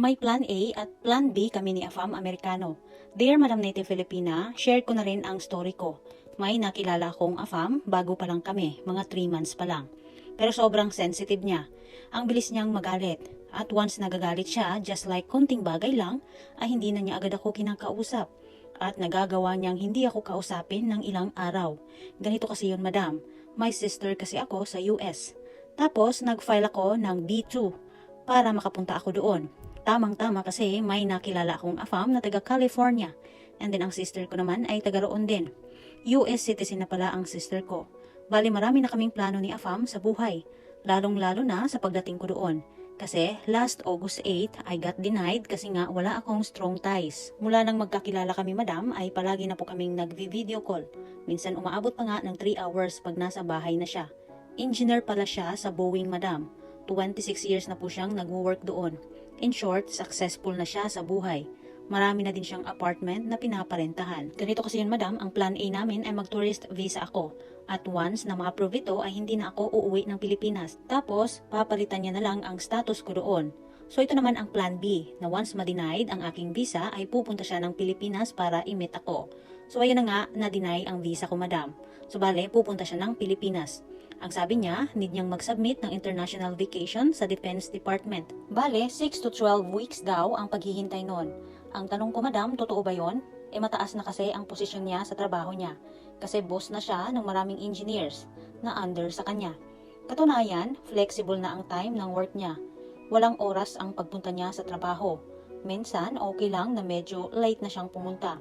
May plan A at plan B kami ni Afam Amerikano. Dear Madam Native Filipina, share ko na rin ang story ko. May nakilala akong Afam bago pa lang kami, mga 3 months pa lang. Pero sobrang sensitive niya. Ang bilis niyang magalit. At once nagagalit siya, just like konting bagay lang, ay hindi na niya agad ako kinakausap. At nagagawa niyang hindi ako kausapin ng ilang araw. Ganito kasi yun, madam. My sister kasi ako sa US. Tapos, nag-file ako ng B2 para makapunta ako doon. Tamang-tama kasi may nakilala akong afam na taga California. And then ang sister ko naman ay taga roon din. US citizen na pala ang sister ko. Bali marami na kaming plano ni afam sa buhay. Lalong-lalo na sa pagdating ko doon. Kasi last August 8, I got denied kasi nga wala akong strong ties. Mula nang magkakilala kami madam ay palagi na po kaming nagvi-video call. Minsan umaabot pa nga ng 3 hours pag nasa bahay na siya. Engineer pala siya sa Boeing madam. 26 years na po siyang nagwo-work doon. In short, successful na siya sa buhay. Marami na din siyang apartment na pinaparentahan. Ganito kasi yun madam, ang plan A namin ay mag-tourist visa ako. At once na ma-approve ito ay hindi na ako uuwi ng Pilipinas. Tapos, papalitan niya na lang ang status ko doon. So ito naman ang plan B, na once ma-denied ang aking visa ay pupunta siya ng Pilipinas para i-meet ako. So ayun na nga, na-deny ang visa ko madam. So bale, pupunta siya ng Pilipinas. Ang sabi niya, need niyang mag-submit ng international vacation sa Defense Department. Bale, 6 to 12 weeks daw ang paghihintay nun. Ang tanong ko madam, totoo ba yon? E mataas na kasi ang posisyon niya sa trabaho niya. Kasi boss na siya ng maraming engineers na under sa kanya. Katunayan, flexible na ang time ng work niya. Walang oras ang pagpunta niya sa trabaho. Minsan, okay lang na medyo late na siyang pumunta.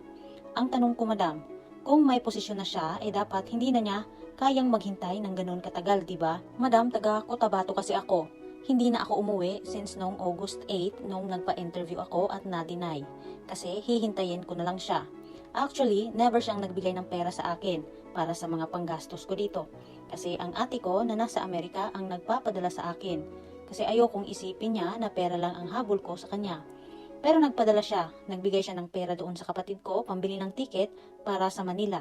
Ang tanong ko madam, kung may posisyon na siya, eh dapat hindi na niya kayang maghintay ng ganun katagal, di ba? Madam, taga Cotabato kasi ako. Hindi na ako umuwi since noong August 8 nung nagpa-interview ako at na-deny. Kasi hihintayin ko na lang siya. Actually, never siyang nagbigay ng pera sa akin para sa mga panggastos ko dito. Kasi ang ate ko na nasa Amerika ang nagpapadala sa akin. Kasi ayokong isipin niya na pera lang ang habol ko sa kanya. Pero nagpadala siya, nagbigay siya ng pera doon sa kapatid ko, pambili ng ticket para sa Manila.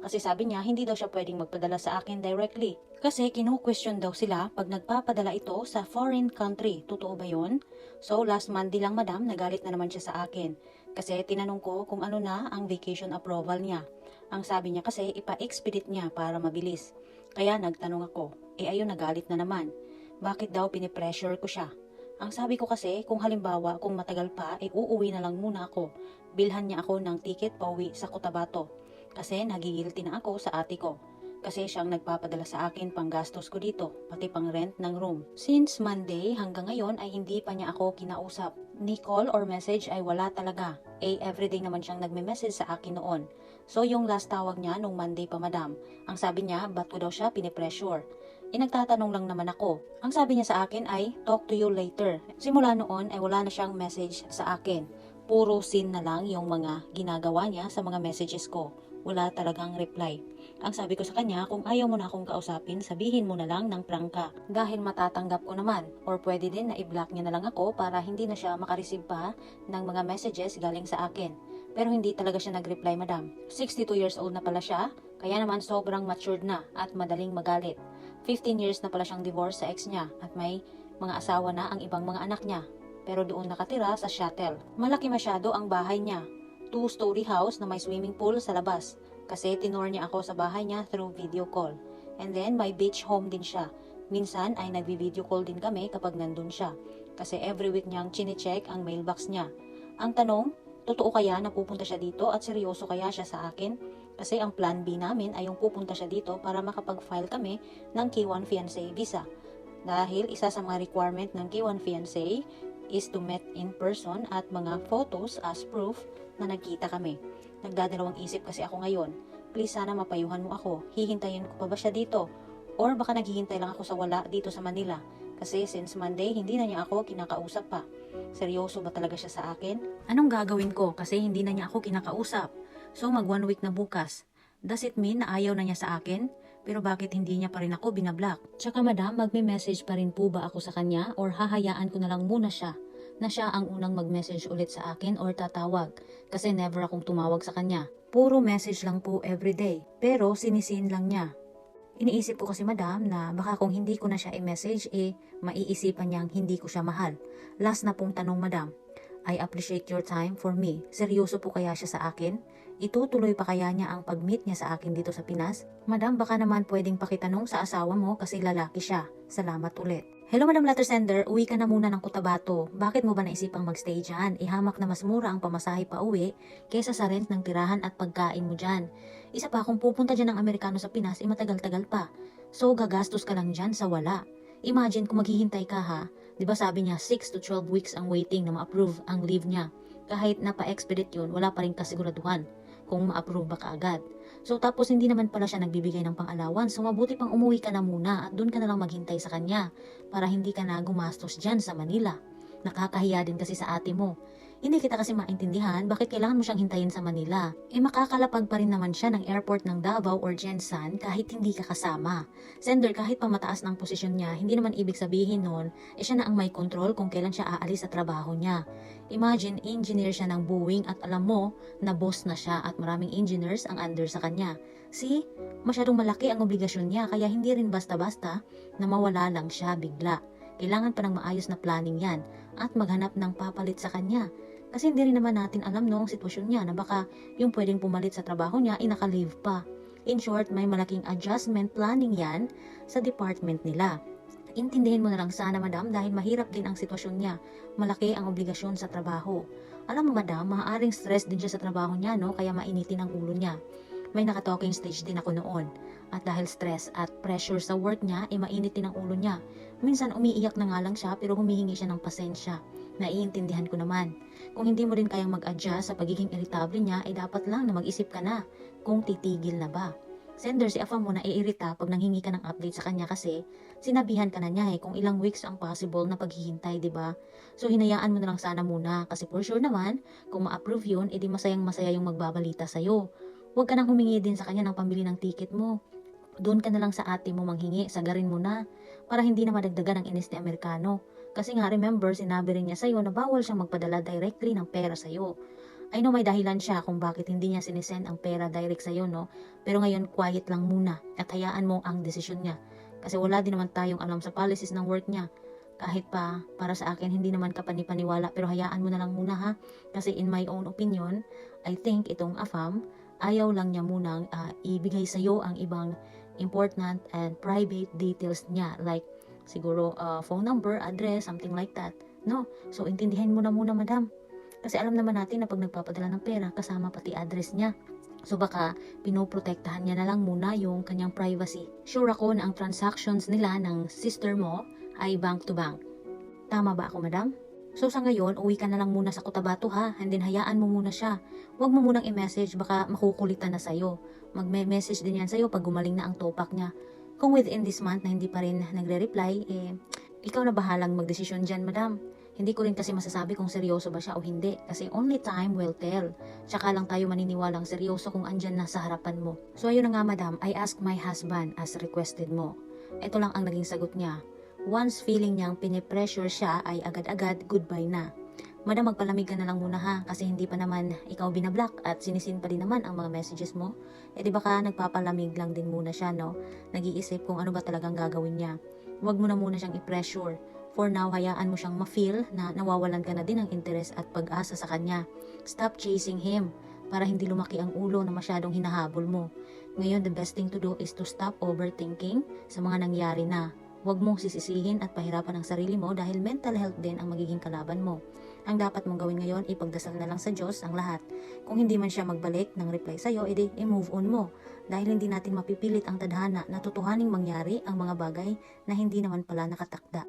Kasi sabi niya, hindi daw siya pwedeng magpadala sa akin directly. Kasi kinu-question daw sila pag nagpapadala ito sa foreign country. Totoo ba yun? So last Monday lang madam, nagalit na naman siya sa akin. Kasi tinanong ko kung ano na ang vacation approval niya. Ang sabi niya kasi ipa-expedite niya para mabilis. Kaya nagtanong ako, eh ayun nagalit na naman. Bakit daw pinipressure ko siya? Ang sabi ko kasi, kung halimbawa kung matagal pa, eh uuwi na lang muna ako. Bilhan niya ako ng ticket pauwi sa Cotabato. Kasi nagigilty na ako sa ate ko. Kasi siyang nagpapadala sa akin pang gastos ko dito, pati pang rent ng room. Since Monday hanggang ngayon ay hindi pa niya ako kinausap. Ni call or message ay wala talaga. Eh everyday naman siyang nagme-message sa akin noon. So yung last tawag niya nung Monday pa madam, ang sabi niya ba't ko daw siya pinipressure. Inagtatanong lang naman ako. Ang sabi niya sa akin ay, talk to you later. Simula noon ay wala na siyang message sa akin. Puro sin na lang yung mga ginagawa niya sa mga messages ko. Wala talagang reply. Ang sabi ko sa kanya, kung ayaw mo na akong kausapin, sabihin mo na lang ng prangka. Dahil matatanggap ko naman. Or pwede din na i-block niya na lang ako para hindi na siya makareceive pa ng mga messages galing sa akin. Pero hindi talaga siya nag-reply, madam. 62 years old na pala siya, kaya naman sobrang matured na at madaling magalit. 15 years na pala siyang divorce sa ex niya at may mga asawa na ang ibang mga anak niya. Pero doon nakatira sa shuttle. Malaki masyado ang bahay niya. Two-story house na may swimming pool sa labas. Kasi tinor niya ako sa bahay niya through video call. And then may beach home din siya. Minsan ay nagvi-video call din kami kapag nandun siya. Kasi every week niyang chine-check ang mailbox niya. Ang tanong, totoo kaya na pupunta siya dito at seryoso kaya siya sa akin? Kasi ang plan B namin ay yung pupunta siya dito para makapag-file kami ng K1 Fiancé visa. Dahil isa sa mga requirement ng K1 Fiancé is to meet in person at mga photos as proof na nagkita kami. Nagdadalawang isip kasi ako ngayon. Please sana mapayuhan mo ako. Hihintayin ko pa ba siya dito? Or baka naghihintay lang ako sa wala dito sa Manila. Kasi since Monday, hindi na niya ako kinakausap pa. Seryoso ba talaga siya sa akin? Anong gagawin ko kasi hindi na niya ako kinakausap? So mag one week na bukas. Does it mean na ayaw na niya sa akin? Pero bakit hindi niya pa rin ako binablock? Tsaka madam, magme-message pa rin po ba ako sa kanya or hahayaan ko na lang muna siya na siya ang unang mag-message ulit sa akin or tatawag kasi never akong tumawag sa kanya. Puro message lang po everyday pero sinisin lang niya. Iniisip ko kasi madam na baka kung hindi ko na siya i-message eh maiisipan niyang hindi ko siya mahal. Last na pong tanong madam, I appreciate your time for me. Seryoso po kaya siya sa akin? Itutuloy pa kaya niya ang pag-meet niya sa akin dito sa Pinas? Madam, baka naman pwedeng pakitanong sa asawa mo kasi lalaki siya. Salamat ulit. Hello Madam Letter Sender, uwi ka na muna ng Cotabato. Bakit mo ba naisipang magstay dyan? Ihamak na mas mura ang pamasahe pa uwi kesa sa rent ng tirahan at pagkain mo dyan. Isa pa, kung pupunta dyan ng Amerikano sa Pinas, eh matagal-tagal pa. So, gagastos ka lang dyan sa wala. Imagine kung maghihintay ka ha, di ba sabi niya 6 to 12 weeks ang waiting na ma-approve ang leave niya. Kahit napa-expedite yun, wala pa rin kasiguraduhan kung ma-approve ba kaagad. So tapos hindi naman pala siya nagbibigay ng pang-allowance, so mabuti pang umuwi ka na muna at doon ka na lang maghintay sa kanya para hindi ka na gumastos dyan sa Manila. Nakakahiya din kasi sa ate mo. Hindi kita kasi maintindihan bakit kailangan mo siyang hintayin sa Manila. Eh makakalapag pa rin naman siya ng airport ng Davao or Jensan kahit hindi ka kasama. Sender kahit pa mataas ng posisyon niya, hindi naman ibig sabihin nun, eh siya na ang may control kung kailan siya aalis sa trabaho niya. Imagine, engineer siya ng Boeing at alam mo na boss na siya at maraming engineers ang under sa kanya. See, masyadong malaki ang obligasyon niya kaya hindi rin basta-basta na mawala lang siya bigla. Kailangan pa ng maayos na planning yan at maghanap ng papalit sa kanya. Kasi hindi rin naman natin alam no ang sitwasyon niya na baka yung pwedeng pumalit sa trabaho niya ay naka-leave pa. In short, may malaking adjustment planning yan sa department nila. Intindihin mo na lang sana madam dahil mahirap din ang sitwasyon niya. Malaki ang obligasyon sa trabaho. Alam mo madam, maaaring stress din siya sa trabaho niya no kaya mainitin ang ulo niya. May naka-talking stage din ako noon. At dahil stress at pressure sa work niya, ay mainit din ang ulo niya. Minsan umiiyak na nga lang siya pero humihingi siya ng pasensya. Naiintindihan ko naman. Kung hindi mo rin kayang mag-adjust sa pagiging irritable niya, ay dapat lang na mag-isip ka na kung titigil na ba. Sender, si Afa mo na iirita pag nanghingi ka ng update sa kanya kasi sinabihan ka na niya eh kung ilang weeks ang possible na paghihintay, di ba? So hinayaan mo na lang sana muna kasi for sure naman, kung ma-approve yun, edi masayang masaya yung magbabalita sa'yo. Huwag ka nang humingi din sa kanya ng pambili ng ticket mo. Doon ka na lang sa ate mo manghingi, sagarin mo na, para hindi na madagdagan ang inis ni Amerikano. Kasi nga remember, sinabi rin niya sa'yo na bawal siyang magpadala directly ng pera sa'yo. I know may dahilan siya kung bakit hindi niya sinisend ang pera direct sa'yo, no? Pero ngayon, quiet lang muna at hayaan mo ang desisyon niya. Kasi wala din naman tayong alam sa policies ng work niya. Kahit pa, para sa akin, hindi naman ka panipaniwala, pero hayaan mo na lang muna ha. Kasi in my own opinion, I think itong AFAM, ayaw lang niya munang ah, ibigay sa'yo ang ibang important and private details niya. Like, siguro ah, phone number, address, something like that. No? So, intindihin mo na muna, madam. Kasi alam naman natin na pag nagpapadala ng pera, kasama pati address niya. So baka pinoprotektahan niya na lang muna yung kanyang privacy. Sure ako na ang transactions nila ng sister mo ay bank to bank. Tama ba ako, madam? So sa ngayon, uwi ka na lang muna sa Cotabato ha, and then hayaan mo muna siya. Huwag mo munang i-message, baka makukulitan na sa'yo. Magme-message din yan sa'yo pag gumaling na ang topak niya. Kung within this month na hindi pa rin nagre-reply, eh, ikaw na bahalang magdesisyon dyan, madam. Hindi ko rin kasi masasabi kung seryoso ba siya o hindi kasi only time will tell. Tsaka lang tayo maniniwalang seryoso kung andyan na sa harapan mo. So ayun na nga madam, I asked my husband as requested mo. Ito lang ang naging sagot niya. Once feeling niyang pinipressure siya ay agad-agad goodbye na. Madam, magpalamig ka na lang muna ha kasi hindi pa naman ikaw binablock at sinisin pa din naman ang mga messages mo. Eh di baka nagpapalamig lang din muna siya no? Nag-iisip kung ano ba talagang gagawin niya. Huwag mo na muna siyang i-pressure. For now, hayaan mo siyang ma-feel na nawawalan ka na din ng interes at pag-asa sa kanya. Stop chasing him para hindi lumaki ang ulo na masyadong hinahabol mo. Ngayon, the best thing to do is to stop overthinking sa mga nangyari na. Huwag mong sisisihin at pahirapan ang sarili mo dahil mental health din ang magiging kalaban mo. Ang dapat mong gawin ngayon, ipagdasal na lang sa Diyos ang lahat. Kung hindi man siya magbalik ng reply sa'yo, edi i-move on mo. Dahil hindi natin mapipilit ang tadhana na tutuhaning mangyari ang mga bagay na hindi naman pala nakatakda.